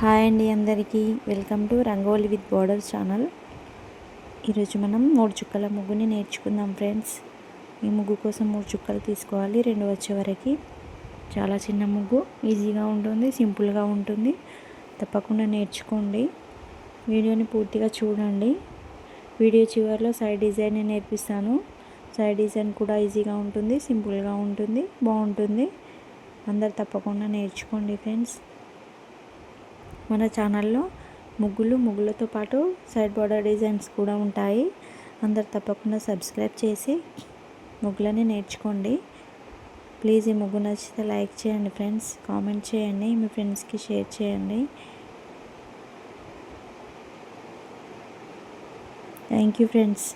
Hi అండి అందరికీ. Welcome to rangoli with borders channel. ఈరోజు మనం మూడు చుక్కల ముగ్గుని నేర్చుకుందాం ఫ్రెండ్స్. ఈ ముగ్గు కోసం మూడు చుక్కలు తీసుకోవాలి. రెండు వచ్చే వరకు చాలా చిన్న ముగ్గు ఈజీగా ఉంటుంది సింపుల్గా ఉంటుంది. తప్పకుండా నేర్చుకోండి. వీడియోని పూర్తిగా చూడండి. వీడియో చివరిలో సైడ్ డిజైన్ నేర్పిస్తాను. సైడ్ డిజైన్ కూడా ఈజీగా ఉంటుంది సింపుల్గా ఉంటుంది బాగుంటుంది. అందరు తప్పకుండా నేర్చుకోండి ఫ్రెండ్స్. మన ఛానల్లో ముగ్గులు ముగ్గులతో పాటు సైడ్ బార్డర్ డిజైన్స్ కూడా ఉంటాయి. అందరు తప్పకుండా సబ్స్క్రైబ్ చేసి ముగ్గులని నేర్చుకోండి. ప్లీజ్ ఈ ముగ్గు నచ్చితే లైక్ చేయండి ఫ్రెండ్స్ కామెంట్ చేయండి మీ ఫ్రెండ్స్కి షేర్ చేయండి. Thank you friends.